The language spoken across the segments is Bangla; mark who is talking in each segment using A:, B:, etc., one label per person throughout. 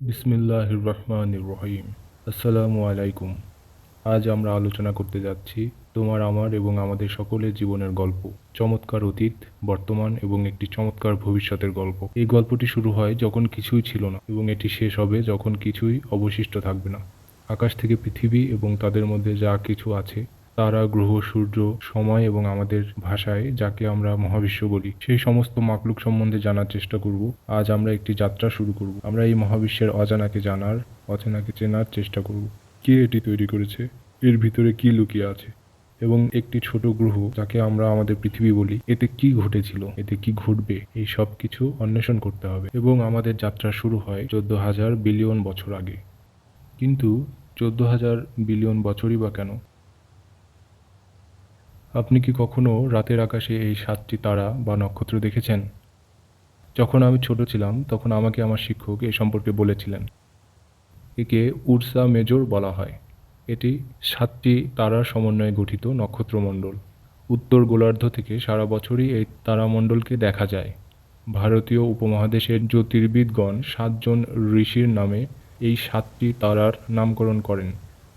A: বিসমিল্লাহ রহমান রহিম আসসালামু আলাইকুম। আজ আমরা আলোচনা করতে যাচ্ছি তোমার, আমার এবং আমাদের সকলের জীবনের গল্প, চমৎকার অতীত, বর্তমান এবং একটি চমৎকার ভবিষ্যতের গল্প। এই গল্পটি শুরু হয় যখন কিছুই ছিল না এবং এটি শেষ হবে যখন কিছুই অবশিষ্ট থাকবে না। আকাশ থেকে পৃথিবী এবং তাদের মধ্যে যা কিছু আছে তারা, গ্রহ, সূর্য, সময় এবং আমাদের ভাষায় যাকে আমরা মহাবিশ্ব বলি, সেই সমস্ত মাকলুক সম্বন্ধে জানার চেষ্টা করব। আজ আমরা একটি যাত্রা শুরু করব। আমরা এই মহাবিশ্বের অজানাকে জানার, অচেনাকে চেনার চেষ্টা করব। কে এটি তৈরি করেছে? এর ভিতরে কি লুকিয়ে আছে? এবং একটি ছোট গ্রহ যাকে আমরা আমাদের পৃথিবী বলি, এতে কি ঘটেছিল? এতে কি ঘটবে? এই সব কিছু অন্বেষণ করতে হবে। এবং আমাদের যাত্রা শুরু হয় চোদ্দ হাজার বিলিয়ন বছর আগে। কিন্তু চোদ্দ হাজার বিলিয়ন বছরই বা কেন? আপনি কি কখনো রাতের আকাশে এই সাতটি তারা বা নক্ষত্র দেখেছেন? যখন আমি ছোট ছিলাম, তখন আমাকে আমার শিক্ষক এ সম্পর্কে বলেছিলেন। একে উর্সা মেজর বলা হয়। এটি সাতটি তারার সমন্বয়ে গঠিত নক্ষত্রমণ্ডল। উত্তর গোলার্ধ থেকে সারা বছরই এই তারামণ্ডলকে দেখা যায়। ভারতীয় উপমহাদেশের জ্যোতির্বিদগণ সাতজন ঋষির নামে এই সাতটি তারার নামকরণ করেন।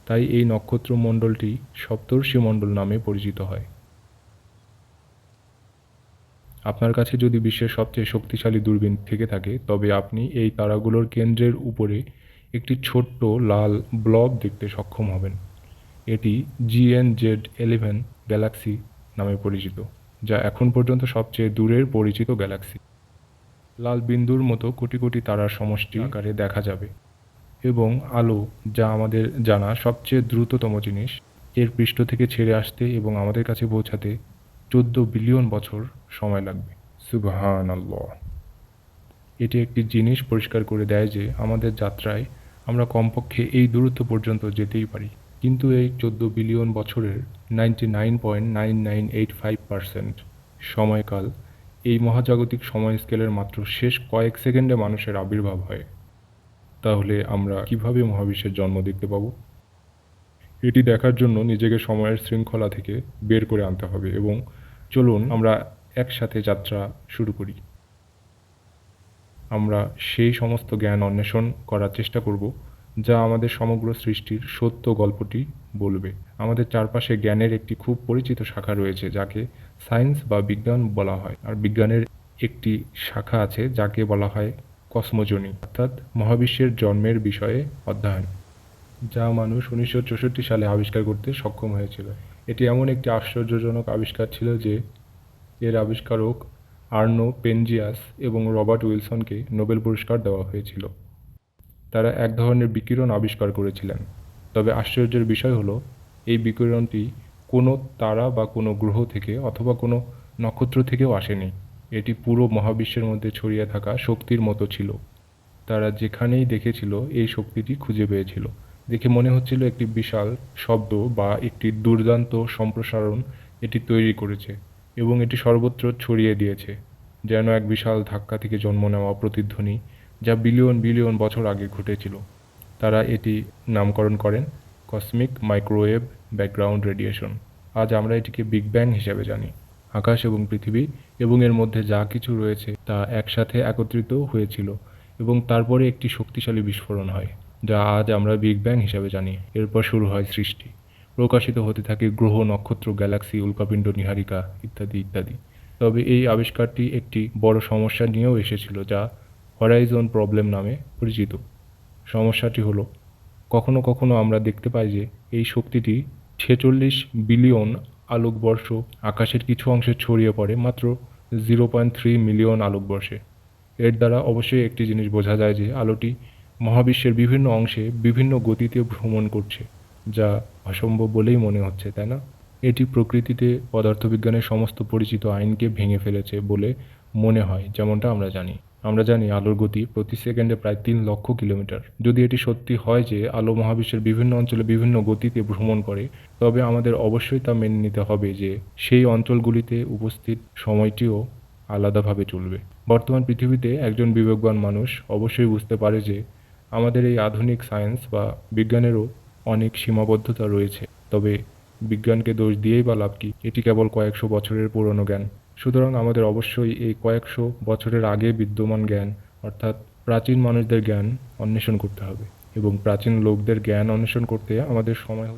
A: তাই এই নক্ষত্রমণ্ডলটি সপ্তর্ষিমণ্ডল নামে পরিচিত হয়। আপনার কাছে যদি বিশ্বের সবচেয়ে শক্তিশালী দূরবীন থেকে থাকে, তবে আপনি এই তারাগুলোর কেন্দ্রের উপরে একটি ছোট্ট লাল ব্লব দেখতে সক্ষম হবেন। এটি জিএন জেড এলেভেন গ্যালাক্সি নামে পরিচিত, যা এখন পর্যন্ত সবচেয়ে দূরের পরিচিত গ্যালাক্সি। লাল বিন্দুর মতো কোটি কোটি তারার সমষ্টি আকারে দেখা যাবে। এবং আলো, যা আমাদের জানা সবচেয়ে দ্রুততম জিনিস, এর পৃষ্ঠ থেকে ছেড়ে আসতে এবং আমাদের কাছে পৌঁছাতে চোদ্দ বিলিয়ন বছর সময় লাগবে। সুবহান আল্লাহ এটি একটি জিনিস পরিষ্কার করে দেয় যে আমাদের যাত্রায় আমরা কমপক্ষে এই দূরত্ব পর্যন্ত যেতেই পারি। কিন্তু এই চোদ্দ বিলিয়ন বছরের ninety nine point nine nine eight five percent সময়কাল এই মহাজাগতিক সময় স্কেলের মাত্র শেষ কয়েক সেকেন্ডে মানুষের আবির্ভাব হয়। তাহলে আমরা কীভাবে মহাবিশ্বের জন্ম দেখতে পাবো? এটি দেখার জন্য নিজেকে সময়ের শৃঙ্খলা থেকে বের করে আনতে হবে এবং চলুন আমরা একসাথে যাত্রা শুরু করি। আমরা সেই সমস্ত জ্ঞান অন্বেষণ করার চেষ্টা করব, যা আমাদের সমগ্র সৃষ্টির সত্য গল্পটি বলবে। আমাদের চারপাশে জ্ঞানের একটি খুব পরিচিত শাখা রয়েছে, যাকে সায়েন্স বা বিজ্ঞান বলা হয়। আর বিজ্ঞানের একটি শাখা আছে, যাকে বলা হয় কসমোজনি, অর্থাৎ মহাবিশ্বের জন্মের বিষয়ে অধ্যয়ন, যা মানুষ উনিশশো চৌষট্টি সালে আবিষ্কার করতে সক্ষম হয়েছিল। এটি এমন একটি আশ্চর্যজনক আবিষ্কার ছিল যে, এর আবিষ্কারক আর্নো পেনজিয়াস এবং রবার্ট উইলসনকে নোবেল পুরস্কার দেওয়া হয়েছিল। তারা এক ধরনের বিকিরণ আবিষ্কার করেছিলেন। তবে আশ্চর্যের বিষয় হলো, এই বিকিরণটি কোনো তারা বা কোনো গ্রহ থেকে অথবা কোনো নক্ষত্র থেকেও আসেনি। এটি পুরো মহাবিশ্বের মধ্যে ছড়িয়ে থাকা শক্তির মতো ছিল। তারা যেখানেই দেখেছিল, এই শক্তিটি খুঁজে পেয়েছিল। দেখে মনে হচ্ছিল একটি বিশাল শব্দ বা একটি দুর্দান্ত সম্প্রসারণ এটি তৈরি করেছে এবং এটি সর্বত্র ছড়িয়ে দিয়েছে, যেন এক বিশাল ধাক্কা থেকে জন্ম নেওয়া প্রতিধ্বনি যা বিলিয়ন বিলিয়ন বছর আগে ঘটেছিল। তারা এটি নামকরণ করেন কসমিক মাইক্রোওয়েভ ব্যাকগ্রাউন্ড রেডিয়েশন আজ আমরা এটিকে বিগ ব্যাং হিসেবে জানি। আকাশ এবং পৃথিবী এবং এর মধ্যে যা কিছু রয়েছে তা একসাথে একত্রিত হয়েছিল এবং তারপরে একটি শক্তিশালী বিস্ফোরণ হয়, যা আজ আমরা বিগ ব্যাং হিসাবে জানি। এরপর শুরু হয় সৃষ্টি। প্রকাশিত হতে থাকে গ্রহ, নক্ষত্র, গ্যালাক্সি, উল্কাপিণ্ড, নিহারিকা ইত্যাদি ইত্যাদি। তবে এই আবিষ্কারটি একটি বড় সমস্যা নিয়েও এসেছিল, যা হরাইজন প্রবলেম নামে পরিচিত। সমস্যাটি হলো, কখনো কখনো আমরা দেখতে পাই যে এই শক্তিটি ছেচল্লিশ বিলিয়ন আলোকবর্ষ, আকাশের কিছু অংশে ছড়িয়ে পড়ে মাত্র জিরো পয়েন্ট থ্রি মিলিয়ন আলোকবর্ষে। এর দ্বারা অবশ্যই একটি জিনিস বোঝা যায় যে আলোটি মহাবিশ্বের বিভিন্ন অংশে বিভিন্ন গতিতে ভ্রমণ করছে, যা অসম্ভব বলেই মনে হচ্ছে, তাই না? এটি প্রকৃতিতে পদার্থবিজ্ঞানের সমস্ত পরিচিত আইনকে ভেঙে ফেলেছে বলে মনে হয়, যেমনটা আমরা জানি। আমরা জানি আলোর গতি প্রতি সেকেন্ডে প্রায় তিন লক্ষ কিলোমিটার। যদি এটি সত্যি হয় যে আলো মহাবিশ্বের বিভিন্ন অঞ্চলে বিভিন্ন গতিতে ভ্রমণ করে, তবে আমাদের অবশ্যই তা মেনে নিতে হবে যে সেই অঞ্চলগুলিতে উপস্থিত সময়টিও আলাদাভাবে চলবে। বর্তমান পৃথিবীতে একজন বিবেকবান মানুষ অবশ্যই বুঝতে পারে যে আমাদের এই আধুনিক সায়েন্স বা বিজ্ঞানেরও অনেক সীমাবদ্ধতা রয়েছে। তবে বিজ্ঞানকে দোষ দিয়েই বা লাভ কি? এটি কেবল কয়েকশো বছরের পুরনো জ্ঞান। সুতরাং আমাদের অবশ্যই এই কয়েকশো বছরের আগে বিদ্যমান জ্ঞান, অর্থাৎ প্রাচীন মানুষদের জ্ঞান অন্বেষণ করতে হবে এবং প্রাচীন লোকদের জ্ঞান অন্বেষণ করতে আমাদের সময়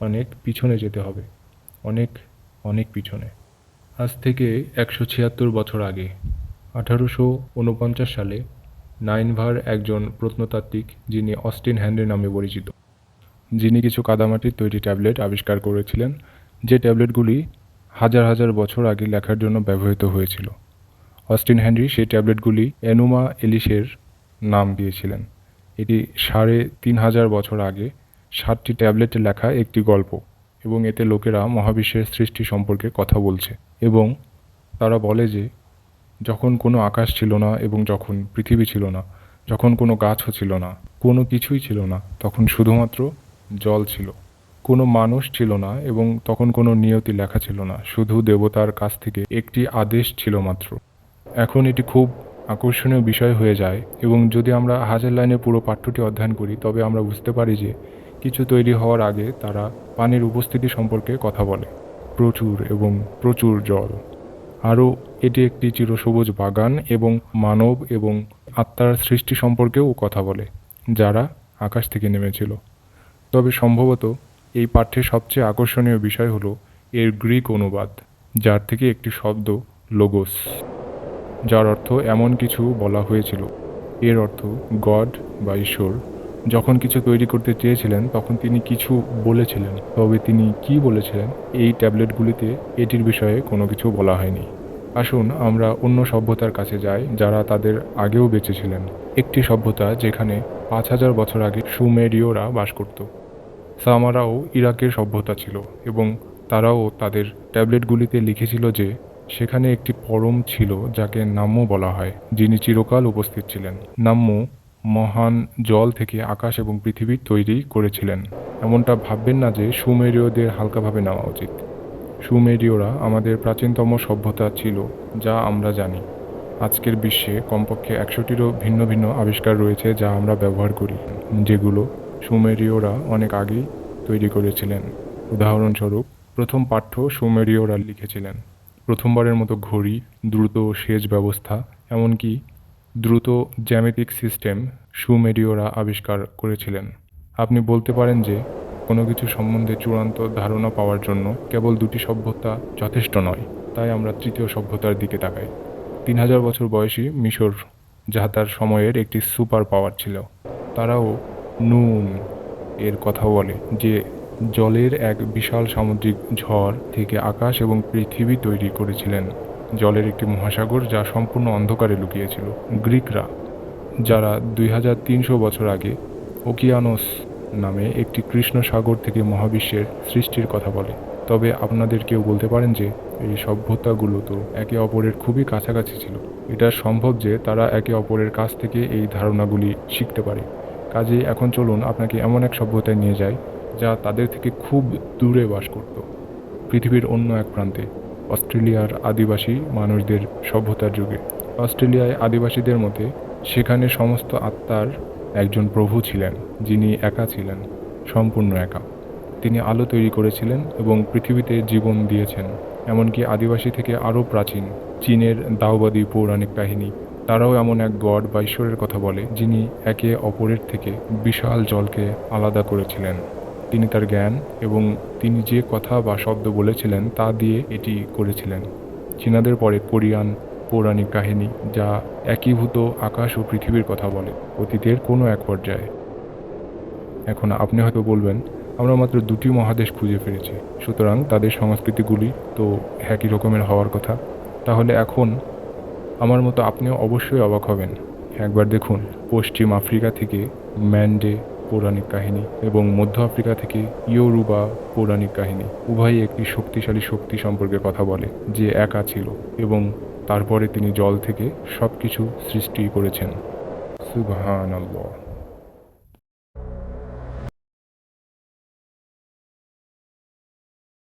A: অনেক পিছনে যেতে হবে, অনেক অনেক পিছনে। আজ থেকে একশো ছিয়াত্তর বছর আগে, আঠারোশো উনপঞ্চাশ সালে নাইনভার একজন প্রত্নতাত্ত্বিক যিনি অস্টিন হ্যান্ডে নামে পরিচিত, যিনি কিছু কাদামাটির তৈরি ট্যাবলেট আবিষ্কার করেছিলেন। যে ট্যাবলেটগুলি হাজার হাজার বছর আগে লেখার জন্য ব্যবহৃত হয়েছিল। অস্টিন হ্যানরি সেই ট্যাবলেটগুলি এনুমা এলিসের নাম দিয়েছিলেন। এটি সাড়ে তিন হাজার বছর আগে সাতটি ট্যাবলেটে লেখা একটি গল্প এবং এতে লোকেরা মহাবিশ্বের সৃষ্টি সম্পর্কে কথা বলছে এবং তারা বলে যে, যখন কোনো আকাশ ছিল না এবং যখন পৃথিবী ছিল না, যখন কোনো গাছও ছিল না, কোনো কিছুই ছিল না, তখন শুধুমাত্র জল ছিল। কোনো মানুষ ছিল না এবং তখন কোনো নিয়তি লেখা ছিল না, শুধু দেবতার কাছ থেকে একটি আদেশ ছিল মাত্র। এখন এটি খুব আকর্ষণীয় বিষয় হয়ে যায় এবং যদি আমরা হাজার লাইনের পুরো পাঠ্যটি অধ্যয়ন করি, তবে আমরা বুঝতে পারি যে কিছু তৈরি হওয়ার আগে তারা পানির উপস্থিতি সম্পর্কে কথা বলে। প্রচুর এবং প্রচুর জল। আরও এটি একটি চিরসবুজ বাগান এবং মানব এবং আত্মার সৃষ্টি সম্পর্কেও কথা বলে, যারা আকাশ থেকে নেমেছিল। তবে সম্ভবত এই পাঠ্যের সবচেয়ে আকর্ষণীয় বিষয় হলো এর গ্রিক অনুবাদ, যার থেকে একটি শব্দ লোগোস যার অর্থ এমন কিছু বলা হয়েছিল। এর অর্থ গড বা ঈশ্বর। যখন কিছু তৈরি করতে চেয়েছিলেন, তখন তিনি কিছু বলেছিলেন। তবে তিনি কি বলেছিলেন, এই ট্যাবলেটগুলিতে এটির বিষয়ে কোনো কিছু বলা হয়নি। আসুন আমরা অন্য সভ্যতার কাছে যাই, যারা তাদের আগেও বেঁচে ছিলেন। একটি সভ্যতা যেখানে পাঁচ হাজার বছর আগে সুমেরীয়রা বাস করত। সামারাও ইরাকের সভ্যতা ছিল এবং তারাও তাদের ট্যাবলেটগুলিতে লিখেছিল যে সেখানে একটি পরম ছিল যাকে নাম্য বলা হয়, যিনি চিরকাল উপস্থিত ছিলেন। নাম্য মহান জল থেকে আকাশ এবং পৃথিবী তৈরি করেছিলেন। এমনটা ভাববেন না যে সুমেরীয়দের হালকাভাবে নেওয়া উচিত। সুমেরীয়রা আমাদের প্রাচীনতম সভ্যতা ছিল, যা আমরা জানি। আজকের বিশ্বে কমপক্ষে একশোটিরও ভিন্ন ভিন্ন আবিষ্কার রয়েছে যা আমরা ব্যবহার করি, যেগুলো সুমেরীয়রা অনেক আগেই তৈরি করেছিলেন। উদাহরণস্বরূপ, প্রথম পাঠ্য সুমেরীয়রা লিখেছিলেন। প্রথমবারের মতো ঘড়ি, দ্রুত সেচ ব্যবস্থা, এমনকি দ্রুত জ্যামিতিক সিস্টেম সুমেরীয়রা আবিষ্কার করেছিলেন। আপনি বলতে পারেন যে, কোনো কিছু সম্বন্ধে চূড়ান্ত ধারণা পাওয়ার জন্য কেবল দুটি সভ্যতা যথেষ্ট নয়, তাই আমরা তৃতীয় সভ্যতার দিকে তাকাই। তিন হাজার বছর বয়সী মিশর যা তার সময়ের একটি সুপার পাওয়ার ছিল, তারাও নুন এর কথা বলে, যে জলের এক বিশাল সামুদ্রিক ঝড় থেকে আকাশ এবং পৃথিবী তৈরি করেছিলেন। জলের একটি মহাসাগর যা সম্পূর্ণ অন্ধকারে লুকিয়েছিল। গ্রিকরা, যারা দুই হাজার তিনশো বছর আগে ওকিয়ানোস নামে একটি কৃষ্ণ সাগর থেকে মহাবিশ্বের সৃষ্টির কথা বলে। তবে আপনাদের কেউ বলতে পারেন যে, এই সভ্যতাগুলো তো একে অপরের খুবই কাছাকাছি ছিল। এটা সম্ভব যে তারা একে অপরের কাছ থেকে এই ধারণাগুলি শিখতে পারে। কাজেই এখন চলুন আপনাকে এমন এক সভ্যতায় নিয়ে যায় যা তাদের থেকে খুব দূরে বাস করত। পৃথিবীর অন্য এক প্রান্তে, অস্ট্রেলিয়ার আদিবাসী মানুষদের সভ্যতার যুগে। অস্ট্রেলিয়ায় আদিবাসীদের মতে, সেখানে সমস্ত আত্মার একজন প্রভু ছিলেন, যিনি একা ছিলেন, সম্পূর্ণ একা। তিনি আলো তৈরি করেছিলেন এবং পৃথিবীতে জীবন দিয়েছেন। এমনকি আদিবাসী থেকে আরও প্রাচীন, চীনের দাওবাদী পৌরাণিক কাহিনী তারাও এমন এক গড বা ঈশ্বরের কথা বলে, যিনি একে অপরের থেকে বিশাল জলকে আলাদা করেছিলেন। তিনি তার জ্ঞান এবং তিনি যে কথা বা শব্দ বলেছিলেন তা দিয়ে এটি করেছিলেন। চীনাদের পরে কোরিয়ান পৌরাণিক কাহিনী যা একীভূত আকাশ ও পৃথিবীর কথা বলে, অতীতের কোনো এক পর্যায়ে। এখন আপনি হয়তো বলবেন, আমরা মাত্র দুটি মহাদেশ খুঁজে ফিরেছি। সুতরাং তাদের সংস্কৃতিগুলি তো একই রকমের হওয়ার কথা। তাহলে এখন আমার মতো আপনিও অবশ্যই অবাক হবেন। একবার দেখুন, পশ্চিম আফ্রিকা থেকে ম্যান্ডে পৌরাণিক কাহিনী এবং মধ্য আফ্রিকা থেকে ইয়োরুবা পৌরাণিক কাহিনী উভয়ই একটি শক্তিশালী শক্তি সম্পর্কে কথা বলে, যে একা ছিল এবং তারপরে তিনি জল থেকে সব কিছু সৃষ্টি করেছেন। সুবাহ আল্লাহ